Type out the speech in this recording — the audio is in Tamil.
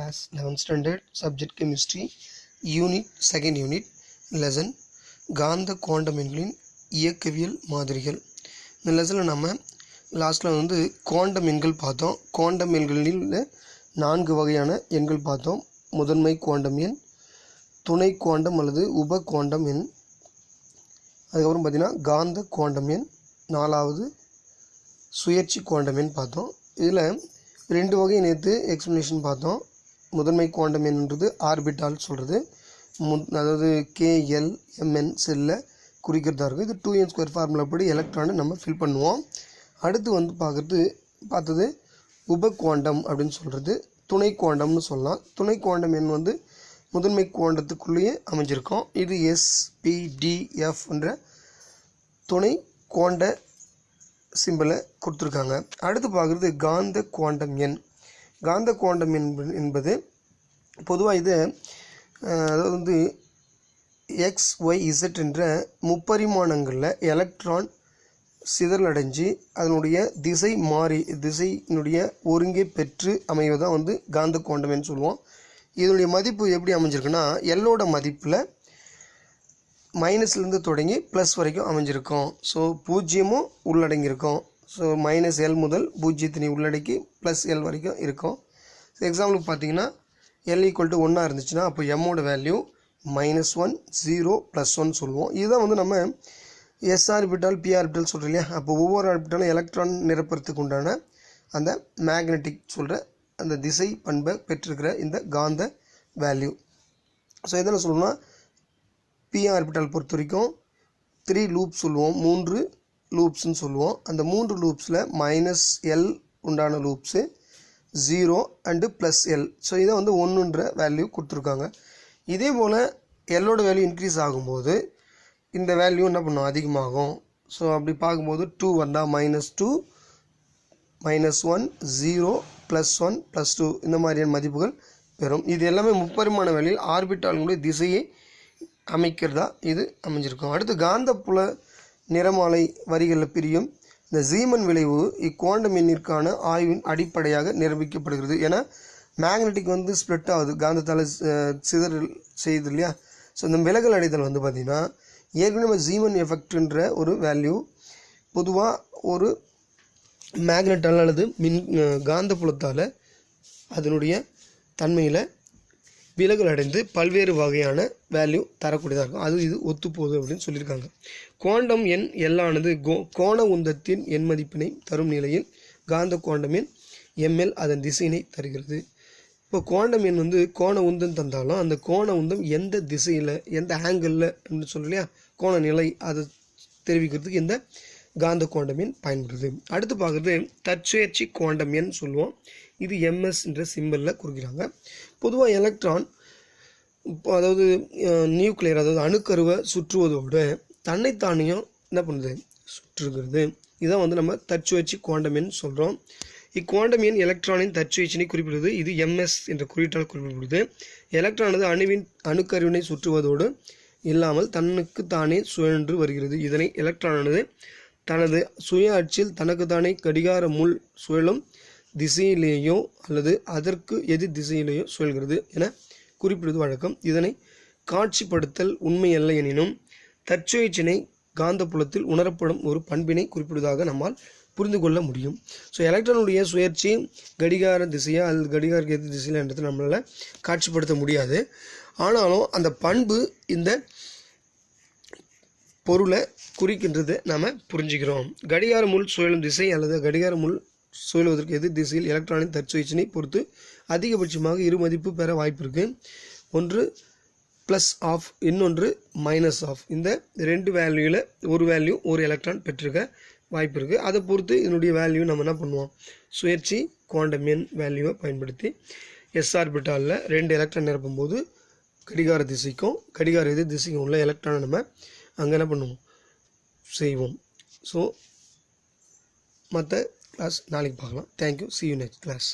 class 11th standard subject chemistry unit second unit lesson காந்த குவாண்டம் இயக்கவியல் மாதிரிகள். இந்த லெசனில் நம்ம லாஸ்ட்டில் வந்து குவாண்டம் எண்கள் பார்த்தோம். குவாண்டம் எண்களில் நான்கு வகையான எண்கள் பார்த்தோம். முதன்மை குவாண்டம் எண் துணை குவாண்டம் அல்லது உப குவாண்டம் எண். அதுக்கப்புறம் பார்த்திங்கன்னா காந்த குவாண்டம் எண் நாலாவது சுயற்சி குவாண்டம் எண் பார்த்தோம். இதில் ரெண்டு வகை நேற்று எக்ஸ்ப்ளனேஷன் பார்த்தோம். முதன்மை குவாண்டம் எண்ன்றது ஆர்பிட்டால் சொல்கிறது மு அதாவது கேஎல் எம்என் செல்லை குறிக்கிறதா இருக்கும். இது டூ என் ஸ்கொயர் ஃபார்முலா படி எலக்ட்ரானை நம்ம ஃபில் பண்ணுவோம். அடுத்து வந்து பார்க்குறது பார்த்தது உப குவாண்டம் அப்படின்னு சொல்கிறது துணை குவாண்டம்னு சொல்லலாம். துணை குவாண்டம் எண் வந்து முதன்மை குவாண்டத்துக்குள்ளேயே அமைஞ்சிருக்கும். இது எஸ்பிடிஎஃப் என்ற துணை குவாண்ட சிம்பிளை கொடுத்துருக்காங்க. அடுத்து பார்க்குறது காந்த குவாண்டம் எண். காந்த குவாண்டம் என்பது என்பது பொதுவாக இது அதாவது வந்து எக்ஸ் ஒய் இசட் என்ற முப்பரிமாணங்களில் எலக்ட்ரான் சிதறலடைஞ்சு அதனுடைய திசை மாறி திசையினுடைய ஒருங்கே பெற்று அமைவதான் வந்து காந்த குவாண்டம்னு சொல்லுவோம். இதனுடைய மதிப்பு எப்படி அமைஞ்சிருக்குன்னா எல்லோட மதிப்பில் மைனஸ்லேருந்து தொடங்கி ப்ளஸ் வரைக்கும் அமைஞ்சிருக்கும். ஸோ பூஜ்ஜியமும் உள்ளடங்கியிருக்கும். ஸோ மைனஸ் எல் முதல் பூஜ்ஜியத்தினை உள்ளடக்கி ப்ளஸ் எல் வரைக்கும் இருக்கும். ஸோ எக்ஸாம்பிளுக்கு பார்த்தீங்கன்னா எல் ஈக்குவல் டு ஒன்றா இருந்துச்சுன்னா அப்போ எம்மோட value minus one zero plus one சொல்லுவோம். இதுதான் வந்து நம்ம எஸ் ஆர்பிட்டால் பி ஆர்பிட்டால் சொல்கிறோம் இல்லையா? அப்போ ஒவ்வொரு ஆர்பிட்டாலும் எலக்ட்ரான் நிரப்புறதுக்கு உண்டான அந்த மேக்னெட்டிக் சொல்கிற அந்த திசை பண்பை பெற்றிருக்கிற இந்த காந்த வேல்யூ ஸோ எதில் சொல்லணும்னா பி ஆர்பிட்டால் பொறுத்த வரைக்கும் த்ரீ லூப் சொல்லுவோம். மூன்று லூப்ஸ்னு சொல்லுவோம். அந்த மூன்று லூப்ஸில் மைனஸ் எல் உண்டான loops zero and plus L so இதை வந்து ஒன்றுன்ற வேல்யூ கொடுத்துருக்காங்க. இதே போல் எல்லோட வேல்யூ இன்க்ரீஸ் ஆகும்போது இந்த வேல்யூ என்ன பண்ணும்? அதிகமாகும். ஸோ அப்படி பார்க்கும்போது டூ வந்தால் minus two minus one zero plus one plus two இந்த மாதிரியான மதிப்புகள் பெறும். இது எல்லாமே முப்பரிமாண வேலையில் ஆர்பிட்டாலுடைய திசையை அமைக்கிறதா இது அமைஞ்சிருக்கும். அடுத்து காந்தப்புல நிறமாலை வரிகளில் பிரியும். இந்த ஜீமன் விளைவு இக்குவாண்டம் எண்ணிற்கான ஆய்வின் அடிப்படையாக நிரூபிக்கப்படுகிறது. ஏன்னா மேக்னெட்டிக் வந்து ஸ்ப்ளிட் ஆகுது. காந்தத்தால் சிதறல் செய்யுது இல்லையா? ஸோ இந்த விலகல் அடைதல் வந்து பார்த்திங்கன்னா ஏற்கனவே ஜீமன் எஃபெக்ட்ன்ற ஒரு வேல்யூ பொதுவாக ஒரு மேக்னெட்டால் அல்லது மின் காந்தப்புலத்தால் அதனுடைய தன்மையில் விலகல் அடைந்து பல்வேறு வகையான வேல்யூ தரக்கூடியதாக இருக்கும். அது இது ஒத்துப்போகுது அப்படின்னு சொல்லியிருக்காங்க. குவாண்டம் எண் எல்லானது கோ கோண உந்தத்தின் எண் மதிப்பினை தரும் நிலையில் காந்த குவாண்டம் எண் எம்எல் அதன் திசையினை தருகிறது. இப்போ குவாண்டம் எண் வந்து கோண உந்தம் தந்தாலும் அந்த கோண உந்தம் எந்த திசையில் எந்த ஆங்கிளில் அப்படின்னு சொல்லலையா கோண நிலை அதை தெரிவிக்கிறதுக்கு இந்த காந்த குவாண்டம் எண் பயன்படுது. அடுத்து பார்க்குறது தற்சுயற்சி குவாண்டம் எண் சொல்லுவோம். இது எம்எஸ் என்ற சிம்பிளில் குறிக்கிறாங்க. பொதுவாக எலக்ட்ரான் இப்போ அதாவது நியூக்ளியர் அதாவது அணுக்கருவை சுற்றுவதோடு தன்னைத்தானியும் என்ன பண்ணுது? சுற்றுகிறது. இதான் வந்து நம்ம தற்சுயற்சி குவாண்டம் எண் சொல்கிறோம் இக்குவாண்டம் எண் எலக்ட்ரானின் தற்சுயற்சினை குறிப்பிடுவது இது எம்எஸ் என்ற குறியீட்டால் குறிப்பிடப்படுது. எலக்ட்ரானது அணுவின் அணுக்கருவினை சுற்றுவதோடு இல்லாமல் தன்னுக்கு தானே சுழன்று வருகிறது. இதனை எலக்ட்ரானானது தனது சுய அச்சில் தனக்குத்தானே கடிகார முள் சுழலும் திசையிலேயோ அல்லது அதற்கு எதிர் திசையிலேயோ சுழல்கிறது என குறிப்பிடுவது வழக்கம். இதனை காட்சிப்படுத்தல் உண்மையல்ல எனினும் தற்சுழற்சினை காந்தப்புலத்தில் உணரப்படும் ஒரு பண்பினை குறிப்பிடுவதாக நம்மால் புரிந்து கொள்ள முடியும். ஸோ எலக்ட்ரானுடைய சுயற்சி கடிகார திசையா அல்லது கடிகார எதிர் திசையா என்றது நம்மளால் காட்சிப்படுத்த முடியாது. ஆனாலும் அந்த பண்பு இந்த பொருளை குறிக்கின்றது நாம் புரிஞ்சுக்கிறோம். கடிகார முள் சுழலும் திசை அல்லது கடிகார முள் சுழலுவதற்கு எதிர் திசையில் எலக்ட்ரானின் தற்சுழற்சினை பொறுத்து அதிகபட்சமாக இரு மதிப்பு பெற வாய்ப்பு இருக்குது ஒன்று ப்ளஸ் ஆஃப் இன்னொன்று மைனஸ் ஆஃப் இந்த ரெண்டு வேல்யூவில் ஒரு வேல்யூ ஒரு எலக்ட்ரான் பெற்றிருக்க வாய்ப்பு இருக்குது அதை பொறுத்து இதனுடைய வேல்யூ நம்ம என்ன பண்ணுவோம்? சுயற்சி குவாண்டம் எண் வேல்யூவை பயன்படுத்தி எஸ் ஆர்பிட்டாலில் ரெண்டு எலக்ட்ரான் நிரப்பும்போது கடிகார திசைக்கும் கடிகார எதிர் திசைக்கும் உள்ள எலக்ட்ரானை நம்ம அங்கே என்ன பண்ணுவோம். செய்வோம். ஸோ மற்ற கிளாஸ் நாளைக்கு பார்க்கலாம். Thank you see you next class